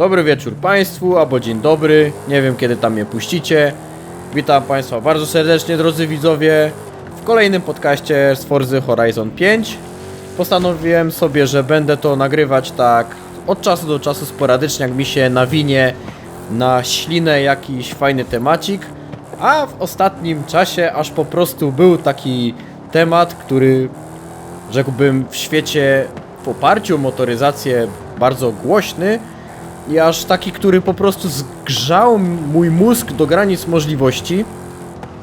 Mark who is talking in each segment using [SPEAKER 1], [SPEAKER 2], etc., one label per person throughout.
[SPEAKER 1] Dobry wieczór Państwu, albo dzień dobry, nie wiem kiedy tam mnie puścicie. Witam Państwa bardzo serdecznie, drodzy widzowie, w kolejnym podcaście z Forzy Horizon 5. Postanowiłem sobie, że będę to nagrywać tak od czasu do czasu sporadycznie, jak mi się nawinie na ślinę jakiś fajny temacik. A w ostatnim czasie aż po prostu był taki temat, który rzekłbym w świecie w oparciu o motoryzację bardzo głośny i aż taki, który po prostu zgrzał mój mózg do granic możliwości.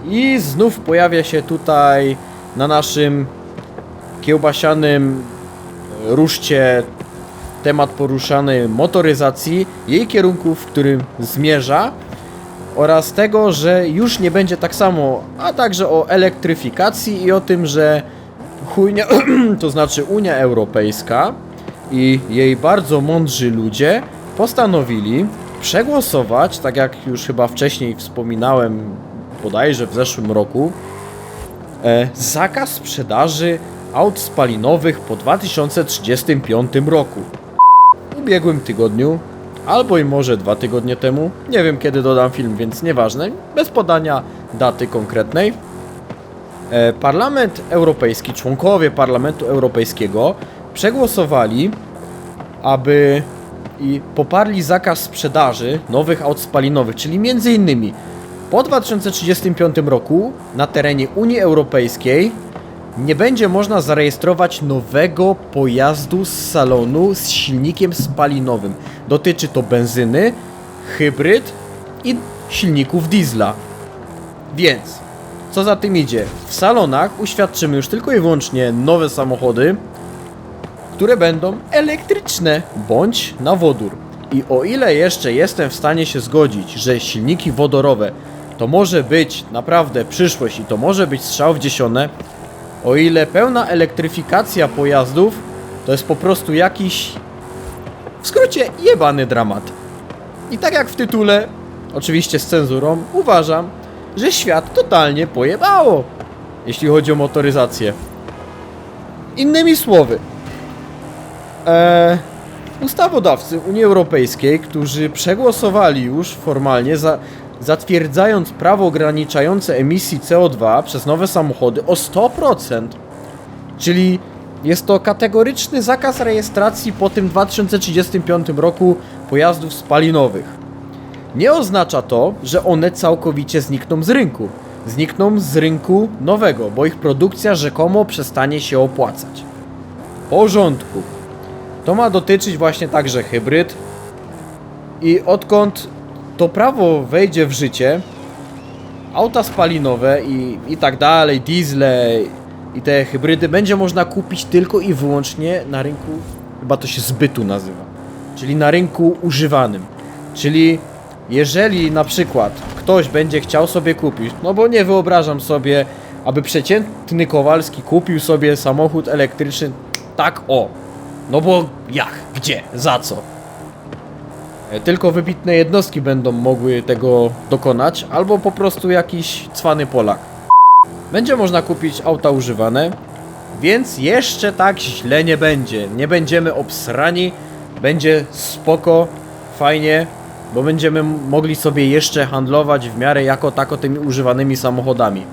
[SPEAKER 1] I znów pojawia się tutaj na naszym kiełbasianym ruszcie temat poruszany motoryzacji, jej kierunku, w którym zmierza oraz tego, że już nie będzie tak samo, a także o elektryfikacji i o tym, że chujnia, to znaczy Unia Europejska i jej bardzo mądrzy ludzie postanowili przegłosować, tak jak już chyba wcześniej wspominałem, bodajże w zeszłym roku, e, zakaz sprzedaży aut spalinowych po 2035 roku. W ubiegłym tygodniu, albo i może dwa tygodnie temu, nie wiem kiedy dodam film, więc nieważne, bez podania daty konkretnej, E, Parlament Europejski, członkowie Parlamentu Europejskiego przegłosowali, aby i poparli zakaz sprzedaży nowych aut spalinowych, czyli między innymi po 2035 roku na terenie Unii Europejskiej nie będzie można zarejestrować nowego pojazdu z salonu z silnikiem spalinowym. Dotyczy to benzyny, hybryd i silników diesla. Więc co za tym idzie? W salonach uświadczymy już tylko i wyłącznie nowe samochody, które będą elektryczne bądź na wodór. I o ile jeszcze jestem w stanie się zgodzić, że silniki wodorowe to może być naprawdę przyszłość i to może być strzał w dziesiątne, o ile pełna elektryfikacja pojazdów to jest po prostu jakiś, w skrócie, jebany dramat. I tak jak w tytule, oczywiście z cenzurą, uważam, że świat totalnie pojebało, jeśli chodzi o motoryzację. Innymi słowy, e, ustawodawcy Unii Europejskiej, którzy przegłosowali już formalnie, za, zatwierdzając prawo ograniczające emisji CO2 przez nowe samochody o 100%, czyli jest to kategoryczny zakaz rejestracji po tym 2035 roku pojazdów spalinowych. Nie oznacza to, że one całkowicie znikną z rynku. Znikną z rynku nowego, bo ich produkcja rzekomo przestanie się opłacać. W porządku. To ma dotyczyć właśnie także hybryd. I odkąd to prawo wejdzie w życie, auta spalinowe i, i tak dalej, diesle i te hybrydy będzie można kupić tylko i wyłącznie na rynku, chyba to się zbytu nazywa, czyli na rynku używanym. Czyli jeżeli na przykład ktoś będzie chciał sobie kupić, no bo nie wyobrażam sobie, aby przeciętny Kowalski kupił sobie samochód elektryczny tak o. No bo jak? Gdzie? Za co? E, Tylko wybitne jednostki będą mogły tego dokonać, albo po prostu jakiś cwany Polak. Będzie można kupić auta używane, więc jeszcze tak źle nie będzie. Nie będziemy obsrani, będzie spoko, fajnie, bo będziemy mogli sobie jeszcze handlować w miarę jako tako tymi używanymi samochodami.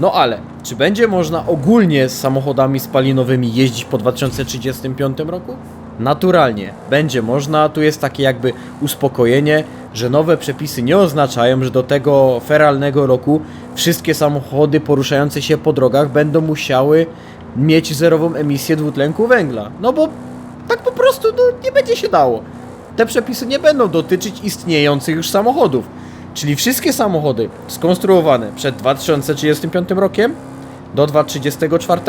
[SPEAKER 1] No ale, czy będzie można ogólnie z samochodami spalinowymi jeździć po 2035 roku? Naturalnie, będzie można, tu jest takie jakby uspokojenie, że nowe przepisy nie oznaczają, że do tego feralnego roku wszystkie samochody poruszające się po drogach będą musiały mieć zerową emisję dwutlenku węgla. No bo tak po prostu no, nie będzie się dało te przepisy nie będą dotyczyć istniejących już samochodów. Czyli wszystkie samochody skonstruowane przed 2035 rokiem do 2034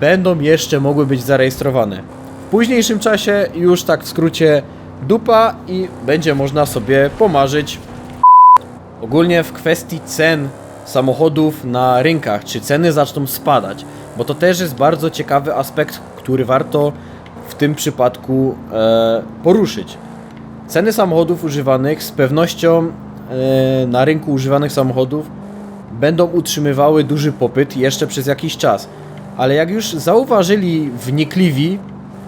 [SPEAKER 1] będą jeszcze mogły być zarejestrowane. W późniejszym czasie już tak w skrócie dupa i będzie można sobie pomarzyć. Ogólnie w kwestii cen samochodów na rynkach, czy ceny zaczną spadać, bo to też jest bardzo ciekawy aspekt, który warto w tym przypadku e, poruszyć. Ceny samochodów używanych z pewnością na rynku używanych samochodów będą utrzymywały duży popyt jeszcze przez jakiś czas. Ale jak już zauważyli wnikliwi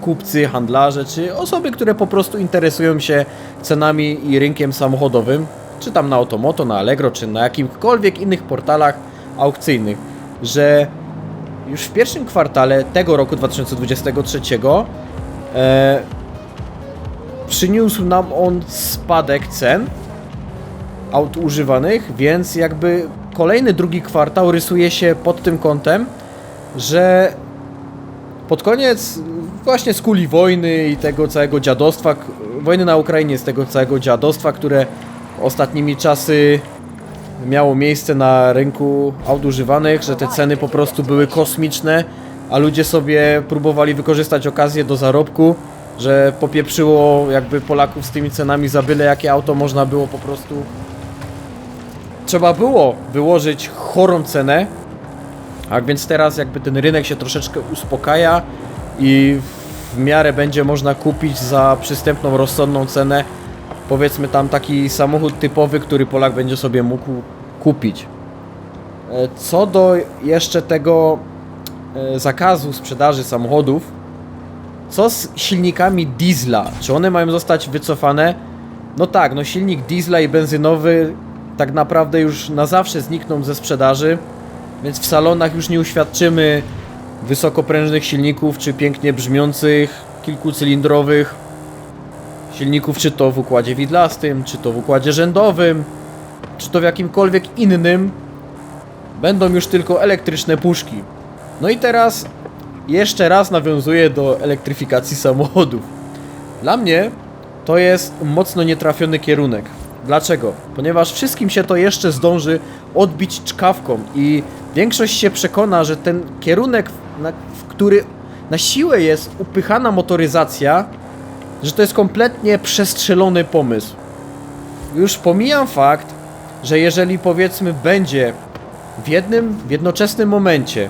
[SPEAKER 1] kupcy, handlarze, czy osoby, które po prostu interesują się cenami i rynkiem samochodowym, czy tam na Automoto, na Allegro, czy na jakimkolwiek innych portalach aukcyjnych, że już w pierwszym kwartale tego roku 2023 e, przyniósł nam on spadek cen aut używanych, więc jakby kolejny drugi kwartał rysuje się pod tym kątem, że pod koniec właśnie z kuli wojny i tego całego dziadostwa, wojny na Ukrainie, z tego całego dziadostwa, które ostatnimi czasy miało miejsce na rynku aut używanych, że te ceny po prostu były kosmiczne, a ludzie sobie próbowali wykorzystać okazję do zarobku, że popieprzyło jakby Polaków z tymi cenami za byle jakie auto można było po prostu trzeba było wyłożyć chorą cenę, a więc teraz jakby ten rynek się troszeczkę uspokaja i w miarę będzie można kupić za przystępną, rozsądną cenę powiedzmy tam taki samochód typowy, który Polak będzie sobie mógł kupić. E, Co do jeszcze tego e, zakazu sprzedaży samochodów, co z silnikami diesla? Czy one mają zostać wycofane? No tak, no silnik diesla i benzynowy tak naprawdę już na zawsze znikną ze sprzedaży, więc w salonach już nie uświadczymy wysokoprężnych silników, czy pięknie brzmiących, kilkucylindrowych silników, czy to w układzie widlastym, czy to w układzie rzędowym, czy to w jakimkolwiek innym, będą już tylko elektryczne puszki. No i teraz jeszcze raz nawiązuję do elektryfikacji samochodów. Dla mnie to jest mocno nietrafiony kierunek. Dlaczego? Ponieważ wszystkim się to jeszcze zdąży odbić czkawką i większość się przekona, że ten kierunek, na, w który na siłę jest upychana motoryzacja, że to jest kompletnie przestrzelony pomysł. Już pomijam fakt, że jeżeli powiedzmy będzie w jednym, w jednoczesnym momencie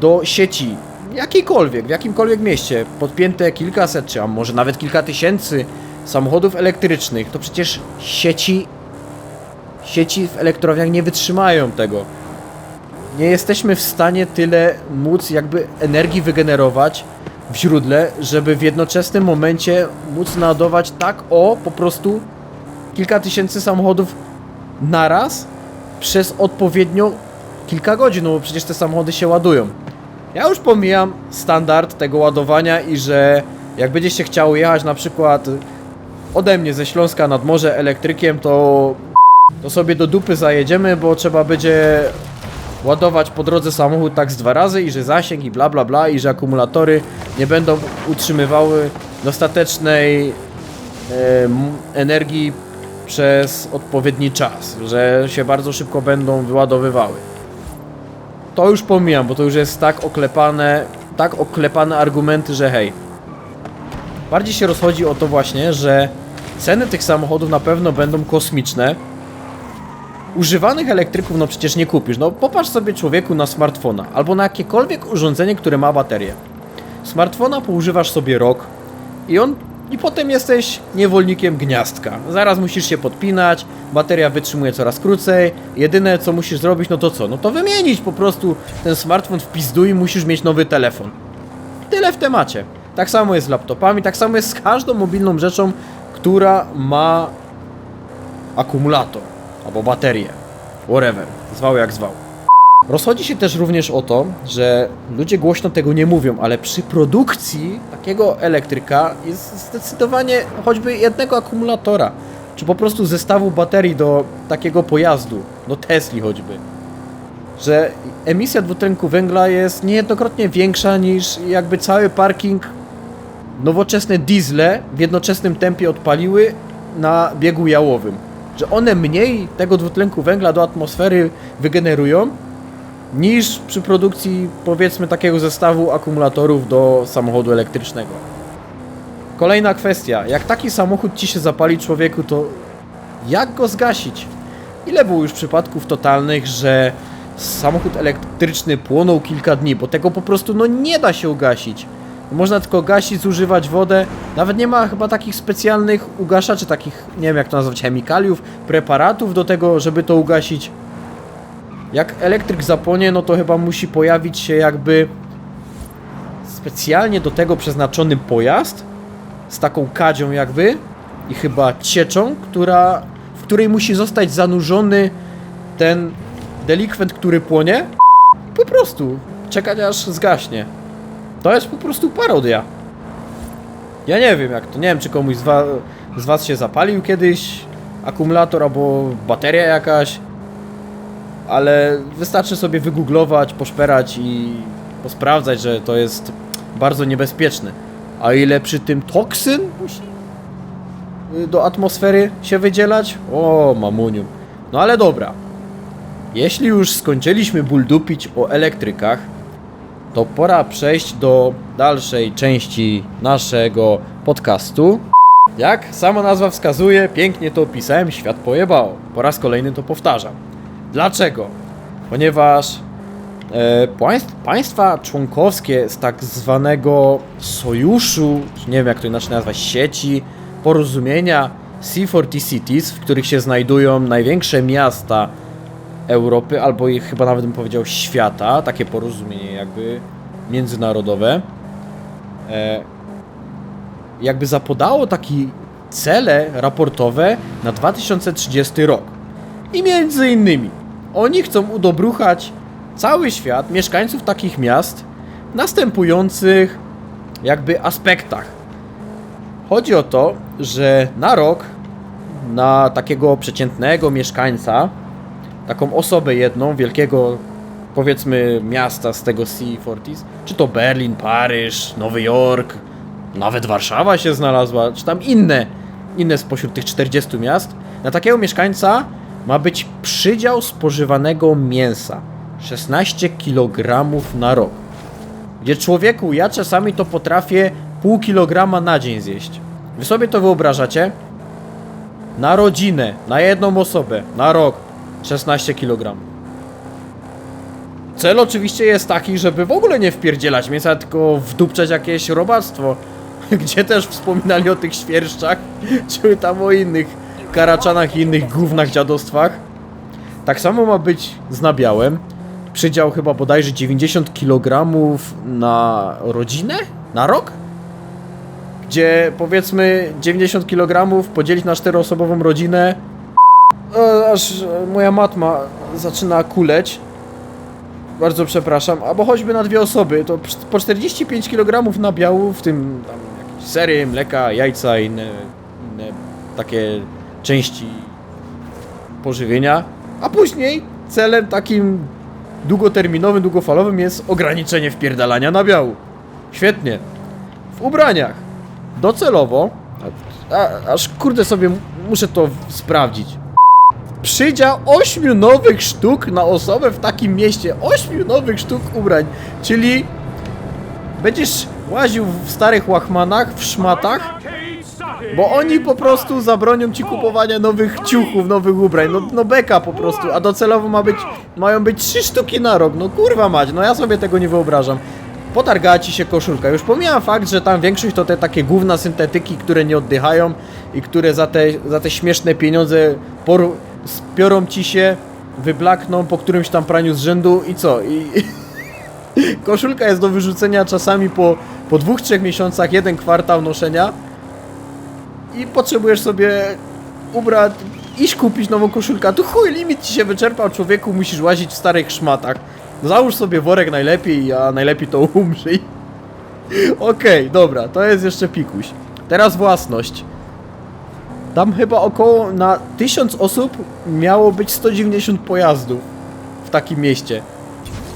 [SPEAKER 1] do sieci jakiejkolwiek, w jakimkolwiek mieście podpięte kilkaset, czy a może nawet kilka tysięcy samochodów elektrycznych, to przecież sieci sieci w elektrowniach nie wytrzymają tego. Nie jesteśmy w stanie tyle móc jakby energii wygenerować w źródle, żeby w jednoczesnym momencie móc naładować tak o po prostu kilka tysięcy samochodów naraz przez odpowiednio kilka godzin, no bo przecież te samochody się ładują. Ja już pomijam standard tego ładowania i że jak będziecie chciały jechać na przykład ode mnie ze Śląska nad morze elektrykiem, to, to sobie do dupy zajedziemy, bo trzeba będzie ładować po drodze samochód tak z dwa razy i że zasięg i bla bla bla i że akumulatory nie będą utrzymywały dostatecznej e, energii przez odpowiedni czas, że się bardzo szybko będą wyładowywały. To już pomijam, bo to już jest tak oklepane, tak oklepane argumenty, że hej. Bardziej się rozchodzi o to właśnie, że ceny tych samochodów na pewno będą kosmiczne. Używanych elektryków no przecież nie kupisz. No popatrz sobie człowieku na smartfona albo na jakiekolwiek urządzenie, które ma baterię. Smartfona poużywasz sobie rok i on i potem jesteś niewolnikiem gniazdka. Zaraz musisz się podpinać, bateria wytrzymuje coraz krócej. Jedyne co musisz zrobić, no to co? No to wymienić po prostu ten smartfon w pizdu i musisz mieć nowy telefon. Tyle w temacie. Tak samo jest z laptopami, tak samo jest z każdą mobilną rzeczą, która ma akumulator albo baterię. Whatever. Zwał jak zwał. Rozchodzi się też również o to, że ludzie głośno tego nie mówią, ale przy produkcji takiego elektryka jest zdecydowanie choćby jednego akumulatora, czy po prostu zestawu baterii do takiego pojazdu, do Tesli choćby, że emisja dwutlenku węgla jest niejednokrotnie większa niż jakby cały parking nowoczesne diesle w jednoczesnym tempie odpaliły na biegu jałowym. Że one mniej tego dwutlenku węgla do atmosfery wygenerują niż przy produkcji powiedzmy takiego zestawu akumulatorów do samochodu elektrycznego. Kolejna kwestia. Jak taki samochód ci się zapali człowieku, to jak go zgasić? Ile było już przypadków totalnych, że samochód elektryczny płonął kilka dni, bo tego po prostu no nie da się ugasić. Można tylko gasić, zużywać wodę. Nawet nie ma chyba takich specjalnych ugaszaczy, takich, nie wiem jak to nazwać, chemikaliów, preparatów do tego, żeby to ugasić. Jak elektryk zapłonie, no to chyba musi pojawić się jakby specjalnie do tego przeznaczony pojazd z taką kadzią jakby i chyba cieczą, która, w której musi zostać zanurzony ten delikwent, który płonie. Po prostu czekać aż zgaśnie. To jest po prostu parodia. Ja nie wiem jak to, nie wiem czy komuś z, wa z was się zapalił kiedyś akumulator albo bateria jakaś, ale wystarczy sobie wygooglować, poszperać i posprawdzać, że to jest bardzo niebezpieczne. A ile przy tym toksyn musi y, do atmosfery się wydzielać? O, mamuniu. No ale dobra. Jeśli już skończyliśmy ból dupić o elektrykach, to pora przejść do dalszej części naszego podcastu. Jak sama nazwa wskazuje, pięknie to opisałem, świat pojebało. Po raz kolejny to powtarzam. Dlaczego? Ponieważ e, państw, państwa członkowskie z tak zwanego sojuszu, nie wiem jak to inaczej nazwać, sieci, porozumienia C40 Cities, w których się znajdują największe miasta Europy, albo ich chyba nawet bym powiedział świata, takie porozumienie jakby międzynarodowe, e, jakby zapodało takie cele raportowe na 2030 rok. I między innymi oni chcą udobruchać cały świat, mieszkańców takich miast, w następujących jakby aspektach. Chodzi o to, że na rok na takiego przeciętnego mieszkańca, taką osobę jedną, wielkiego powiedzmy miasta z tego C40, czy to Berlin, Paryż, Nowy Jork, nawet Warszawa się znalazła, czy tam inne, inne spośród tych 40 miast, na takiego mieszkańca ma być przydział spożywanego mięsa 16 kg na rok. Gdzie człowieku, ja czasami to potrafię pół kilograma na dzień zjeść. Wy sobie to wyobrażacie? Na rodzinę, na jedną osobę, na rok 16 kg. Cel oczywiście jest taki, żeby w ogóle nie wpierdzielać mięsa, tylko wdupczać jakieś robactwo. Gdzie też wspominali o tych świerszczach, czy tam o innych karaczanach i innych gównach dziadostwach. Tak samo ma być z nabiałem. Przydział chyba bodajże 90 kg na rodzinę? Na rok? Gdzie powiedzmy 90 kg podzielić na czteroosobową rodzinę e, aż moja matma zaczyna kuleć. Bardzo przepraszam, albo choćby na dwie osoby, to po 45 kg nabiału, w tym tam jakieś sery, mleka, jajca i inne, inne takie części pożywienia, a później celem takim długoterminowym, długofalowym jest ograniczenie wpierdalania nabiału. Świetnie. W ubraniach. Docelowo, a, a, aż kurde sobie muszę to sprawdzić. Przydział 8 nowych sztuk na osobę w takim mieście. 8 nowych sztuk ubrań, czyli będziesz łaził w starych łachmanach, w szmatach, bo oni po prostu zabronią ci kupowania nowych ciuchów, nowych ubrań. No, no beka po prostu, a docelowo ma być, mają być 3 sztuki na rok. No kurwa mać, no ja sobie tego nie wyobrażam. Potargała ci się koszulka. Już pomijam fakt, że tam większość to te takie gówna syntetyki, które nie oddychają i które za te, za te śmieszne pieniądze poru, spiorą ci się, wyblakną po którymś tam praniu z rzędu i co? I, koszulka jest do wyrzucenia czasami po, po dwóch, trzech miesiącach, jeden kwartał noszenia i potrzebujesz sobie ubrać, iść kupić nową koszulkę, tu chuj, limit ci się wyczerpał, człowieku, musisz łazić w starych szmatach. Załóż sobie worek najlepiej, a najlepiej to umrzyj. Okej, dobra, to jest jeszcze pikuś. Teraz własność. Tam chyba około na 1000 osób miało być 190 pojazdów w takim mieście.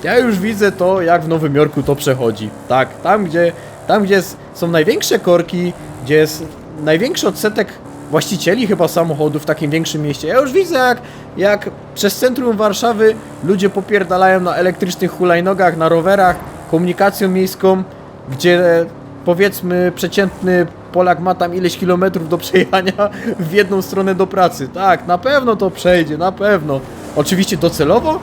[SPEAKER 1] Ja już widzę to, jak w Nowym Jorku to przechodzi. Tak, tam gdzie, tam gdzie są największe korki, gdzie jest największy odsetek właścicieli chyba samochodów w takim większym mieście. Ja już widzę, jak, jak przez centrum Warszawy ludzie popierdalają na elektrycznych hulajnogach, na rowerach, komunikacją miejską, gdzie powiedzmy przeciętny Polak ma tam ileś kilometrów do przejechania w jedną stronę do pracy. Tak, na pewno to przejdzie, na pewno. Oczywiście docelowo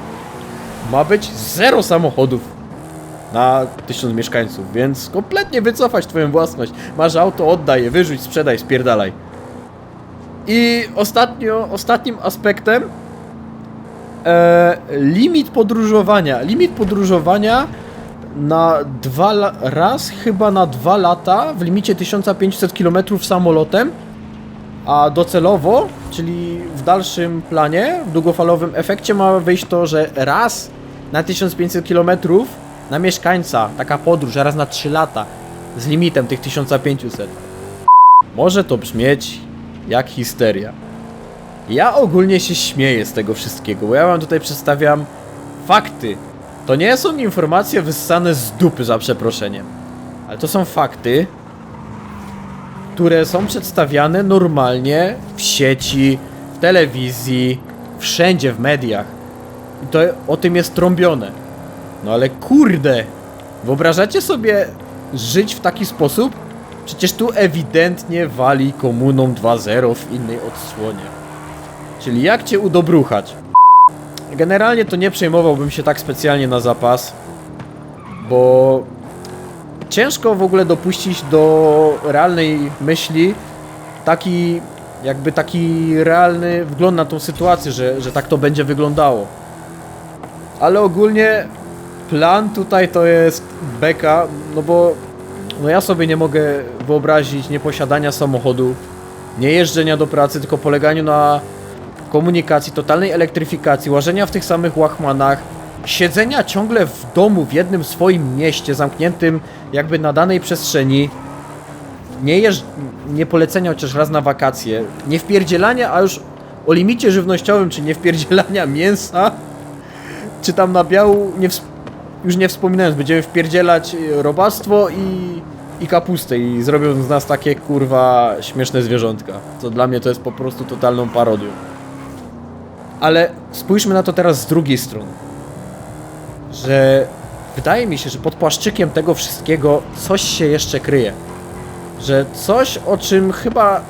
[SPEAKER 1] ma być zero samochodów na tysiąc mieszkańców, więc kompletnie wycofać twoją własność. Masz auto, oddaj je, wyrzuć, sprzedaj, spierdalaj. I ostatnio, ostatnim aspektem e, limit podróżowania. Limit podróżowania na dwa raz chyba na dwa lata w limicie 1500 km samolotem, a docelowo, czyli w dalszym planie, w długofalowym efekcie ma wyjść to, że raz na 1500 km na mieszkańca, taka podróż, raz na 3 lata z limitem tych 1500. Może to brzmieć jak histeria. Ja ogólnie się śmieję z tego wszystkiego, bo ja wam tutaj przedstawiam fakty. To nie są informacje wyssane z dupy za przeproszeniem, ale to są fakty, które są przedstawiane normalnie w sieci, w telewizji, wszędzie w mediach. I to o tym jest trąbione. No ale kurde, wyobrażacie sobie żyć w taki sposób? Przecież tu ewidentnie wali komuną 2.0 w innej odsłonie. Czyli jak cię udobruchać? Generalnie to nie przejmowałbym się tak specjalnie na zapas, bo ciężko w ogóle dopuścić do realnej myśli taki, jakby taki realny wgląd na tą sytuację, że, że tak to będzie wyglądało. Ale ogólnie plan tutaj to jest beka, no bo no ja sobie nie mogę wyobrazić nieposiadania samochodu, nie jeżdżenia do pracy, tylko poleganiu na komunikacji, totalnej elektryfikacji, łażenia w tych samych łachmanach, siedzenia ciągle w domu, w jednym swoim mieście, zamkniętym jakby na danej przestrzeni, nie, jeżdż... nie polecenia chociaż raz na wakacje, nie wpierdzielania, a już o limicie żywnościowym, czy nie wpierdzielania mięsa, czy tam nabiału, nie już nie wspominając, będziemy wpierdzielać y, robactwo i, i kapustę i zrobią z nas takie kurwa śmieszne zwierzątka, co dla mnie to jest po prostu totalną parodią. Ale spójrzmy na to teraz z drugiej strony. Że wydaje mi się, że pod płaszczykiem tego wszystkiego coś się jeszcze kryje. Że coś, o czym chyba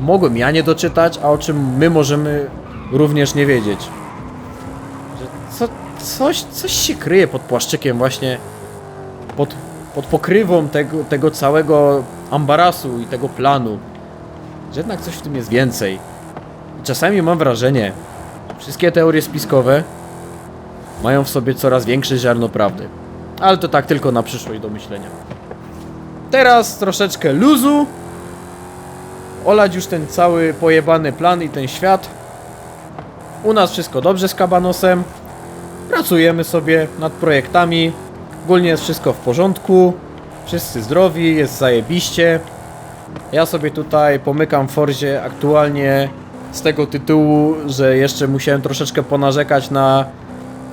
[SPEAKER 1] mogłem ja nie doczytać, a o czym my możemy również nie wiedzieć. Że co, coś, coś się kryje pod płaszczykiem właśnie pod, pod pokrywą tego, tego całego ambarasu i tego planu. Że jednak coś w tym jest więcej. I czasami mam wrażenie, Wszystkie teorie spiskowe mają w sobie coraz większe ziarno prawdy. Ale to tak tylko na przyszłość do myślenia. Teraz troszeczkę luzu. Olać już ten cały pojebany plan i ten świat. U nas wszystko dobrze z Kabanosem. Pracujemy sobie nad projektami. Ogólnie jest wszystko w porządku. Wszyscy zdrowi, jest zajebiście. Ja sobie tutaj pomykam w Forzie aktualnie z tego tytułu, że jeszcze musiałem troszeczkę ponarzekać na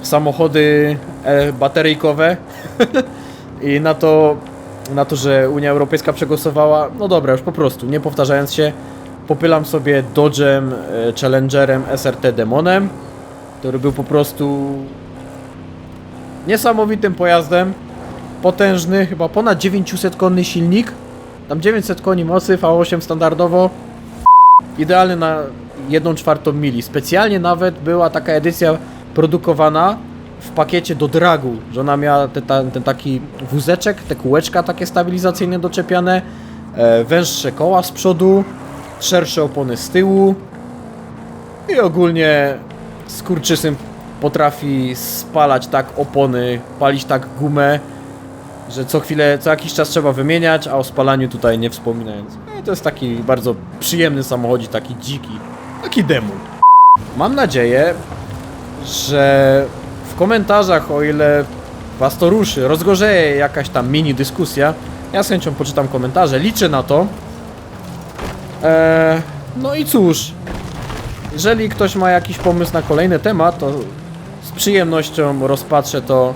[SPEAKER 1] samochody e, bateryjkowe i na to, na to, że Unia Europejska przegłosowała. No dobra, już po prostu, nie powtarzając się, popylam sobie Dodge'em, e, Challengerem, SRT Demonem, który był po prostu niesamowitym pojazdem. Potężny, chyba ponad 900 konny silnik. Tam 900 koni mocy, V8 standardowo. Idealny na 1 czwartą mili. Specjalnie nawet była taka edycja produkowana w pakiecie do dragu, że ona miała te, ta, ten taki wózeczek, te kółeczka takie stabilizacyjne doczepiane, e, węższe koła z przodu, szersze opony z tyłu i ogólnie skurczysym potrafi spalać tak opony, palić tak gumę, że co chwilę, co jakiś czas trzeba wymieniać, a o spalaniu tutaj nie wspominając. E, to jest taki bardzo przyjemny samochodzik, taki dziki, taki demon. Mam nadzieję, że w komentarzach, o ile was to ruszy, rozgorzeje jakaś tam mini dyskusja, ja z chęcią poczytam komentarze, liczę na to. Eee, no i cóż, jeżeli ktoś ma jakiś pomysł na kolejny temat, to z przyjemnością rozpatrzę to.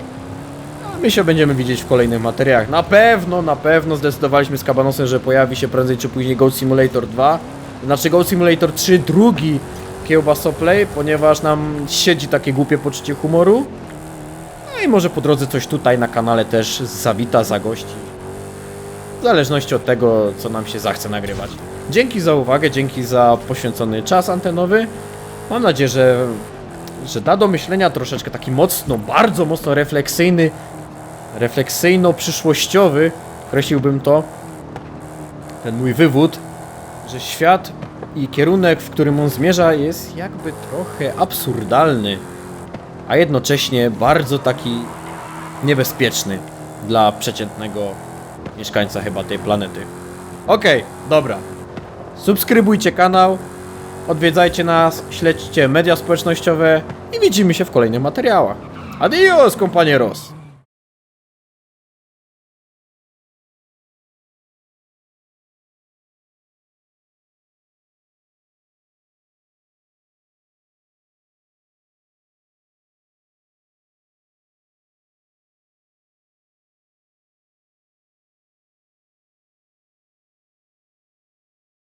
[SPEAKER 1] My się będziemy widzieć w kolejnych materiałach. Na pewno, na pewno zdecydowaliśmy z Kabanosem, że pojawi się prędzej czy później Goat Simulator 2. Znaczy Goat Simulator 3, drugi kiełbasoplay, ponieważ nam siedzi takie głupie poczucie humoru. No i może po drodze coś tutaj na kanale też zawita, zagości. W zależności od tego, co nam się zachce nagrywać. Dzięki za uwagę, dzięki za poświęcony czas antenowy. Mam nadzieję, że, że da do myślenia troszeczkę taki mocno, bardzo mocno refleksyjny, refleksyjno-przyszłościowy, określiłbym to, ten mój wywód, że świat i kierunek, w którym on zmierza, jest jakby trochę absurdalny, a jednocześnie bardzo taki niebezpieczny. dla przeciętnego mieszkańca chyba tej planety. Okej, dobra. Subskrybujcie kanał, odwiedzajcie nas, śledźcie media społecznościowe i widzimy się w kolejnych materiałach. Adios, compañeros!